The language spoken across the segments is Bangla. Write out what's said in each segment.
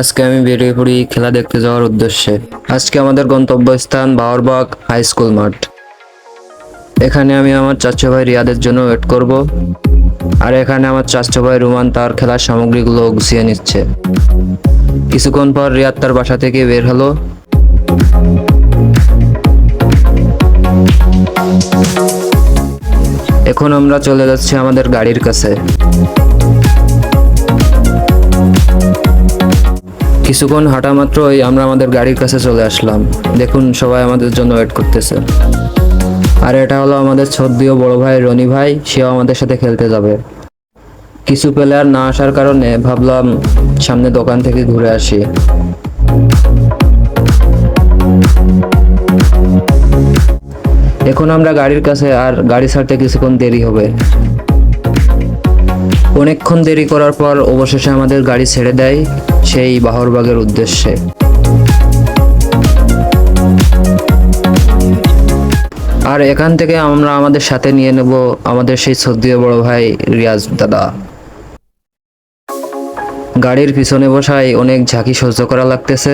আজকে আমি বেরিয়ে পড়ি খেলা দেখতে যাওয়ার উদ্দেশ্যে। আজকে আমাদের গন্তব্যস্থান বাওরবাগ হাই স্কুল মাঠ। এখানে আমি আমার চাচা ভাই রিয়াদের জন্য ওয়েট করব, আর এখানে আমার চাচা ভাই রুমান তার খেলার সামগ্রীগুলো গুছিয়ে নিচ্ছে। কিছুক্ষণ পর রিয়াদ তার বাসা থেকে বের হলো। এখন আমরা চলে যাচ্ছি আমাদের গাড়ির কাছে। কিছুক্ষণ হাঁটা মাত্রই আমরা আমাদের গাড়ির কাছে চলে আসলাম। দেখুন সবাই আমাদের জন্য ওয়েট করতেছে। আর এটা হলো আমাদের ছদ্দীয় বড় ভাই রনি ভাই, সেও আমাদের সাথে খেলতে যাবে। কিছু প্লেয়ার না আসার কারণে ভাবলাম সামনে দোকান থেকে ঘুরে আসি। এখন আমরা গাড়ির কাছে আর গাড়ি ছাড়তে কিছুক্ষণ দেরি হবে। অনেকক্ষণ দেরি করার পর অবশেষে আমাদের গাড়ি ছেড়ে দেয় সেই বাহরবাগের উদ্দেশ্যে। আর এখান থেকে আমরা আমাদের সাথে নিয়ে নেব আমাদের সেই সদ্যীয় বড় ভাই রিয়াজ দাদা। গাড়ির পিছনে বসায় অনেক ঝাঁকি সহ্য করা লাগতেছে।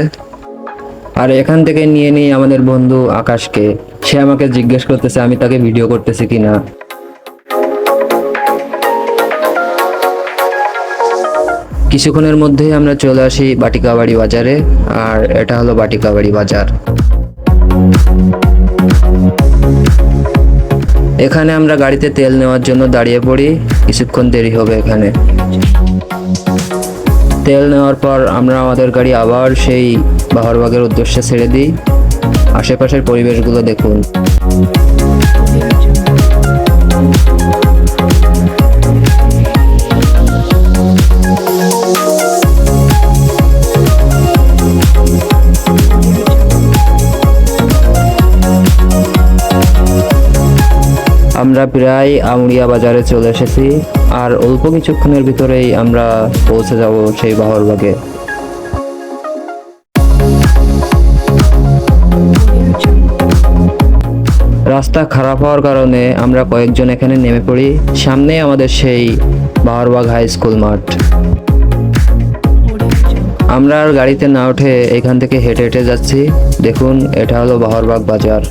আর এখান থেকে নিয়ে নিই আমাদের বন্ধু আকাশকে। সে আমাকে জিজ্ঞেস করতেছে, আমি তাকে ভিডিও করতেছি কিনা? কিছুক্ষণের মধ্যেই আমরা চলে আসি বাটিকাবাড়ি বাজারে, আর এটা হলো বাটিকাবাড়ি বাজার। এখানে আমরা গাড়িতে তেল নেওয়ার জন্য দাঁড়িয়ে পড়ি, কিছুক্ষণ দেরি হবে এখানে। তেল নেওয়ার পর আমরা আমাদের গাড়ি আবার সেই বাহরবাগের উদ্দেশ্যে ছেড়ে দিই। আশেপাশের পরিবেশগুলো দেখুন। আমরা প্রায় আমুরিয়া বাজারে চলে এসেছি, আর অল্প কিছুক্ষণের ভিতরেই আমরা পৌঁছে যাব সেই বাহরবাগে রাস্তা খারাপ হওয়ার কারণে আমরা কয়েকজন এখানে নেমে পড়ি, সামনেই আমাদের সেই বাহরবাগ হাই স্কুল মাঠ। আমরা আর গাড়িতে না উঠে এখান থেকে হেঁটে হেঁটে যাচ্ছি, দেখুন এটা হলো বাহরবাগ বাজার।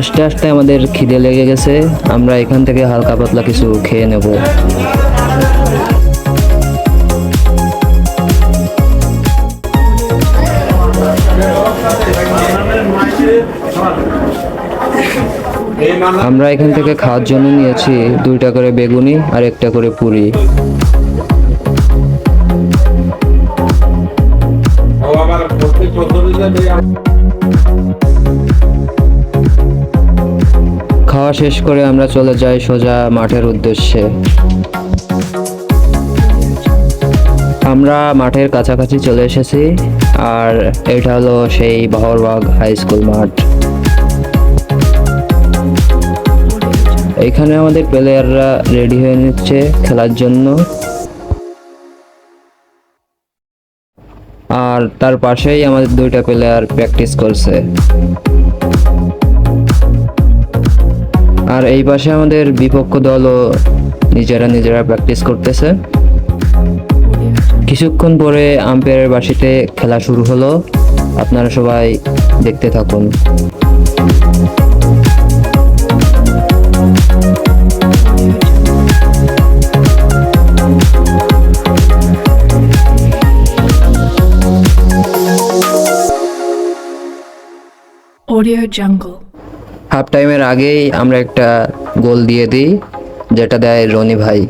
আস্তে আস্তে আমাদের খিদে লেগে গেছে। আমরা এখান থেকে হালকা পাতলা কিছু খেয়ে নেব। আমরা এখান থেকে খাওয়ার জন্য নিয়েছি দুইটা করে বেগুনি আর একটা করে পুরি। আমার খাওয়া শেষ করে আমরা চলে যাই সোজা মাঠের উদ্দেশ্যে। আমরা মাঠের কাছাকাছি চলে এসেছি, আর এটা হলো সেই বাহরবাগ হাই স্কুল মাঠ। এখানে আমাদের প্লেয়াররা রেডি হয়ে নিচ্ছে খেলার জন্য। আর তার পাশেই আমাদের দুইটা প্লেয়ার প্র্যাকটিস করছে। আর এই পাশে আমাদের বিপক্ষ দলও নিজেরা নিজেরা প্র্যাকটিস করতেছে। কিছুক্ষণ পরে আম্পায়ারের বাসিতে খেলা শুরু হলো। আপনারা সবাই দেখতে থাকুন। Audio Jungle. হাফ টাইমের আগেই আমরা একটা গোল দিয়ে দিই, যেটা দেয় রনি ভাই।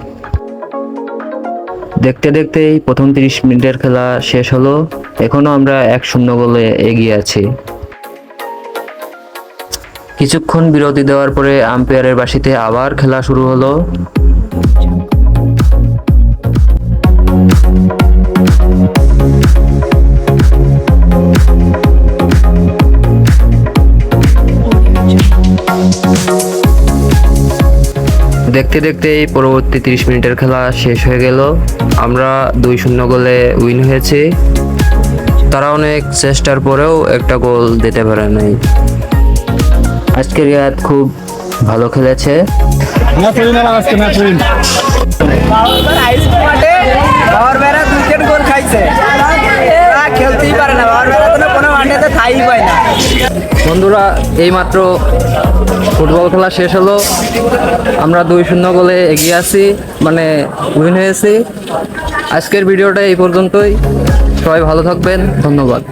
দেখতে দেখতেই প্রথম তিরিশ মিনিটের খেলা শেষ হলো এখনও আমরা এক শূন্য গোলে এগিয়ে আছি। কিছুক্ষণ বিরতি দেওয়ার পরে আম্পায়ারের বাসিতে আবার খেলা শুরু হলো। দেখতে দেখতেই পরবর্তী তিরিশ মিনিটের খেলা শেষ হয়ে গেল। আমরা দুই শূন্য গোলে উইন হয়েছি। তারা অনেক চেষ্টার পরেও একটা গোল দিতে পারে নাই। আজকে রিয়াদ খুব ভালো খেলেছে। বন্ধুরা, এইমাত্র ফুটবল খেলা শেষ হলো। আমরা দুই শূন্য গোলে এগিয়ে আছি মানে উইন হয়েছি। আজকের ভিডিওটা এই পর্যন্তই। সবাই ভালো থাকবেন, ধন্যবাদ।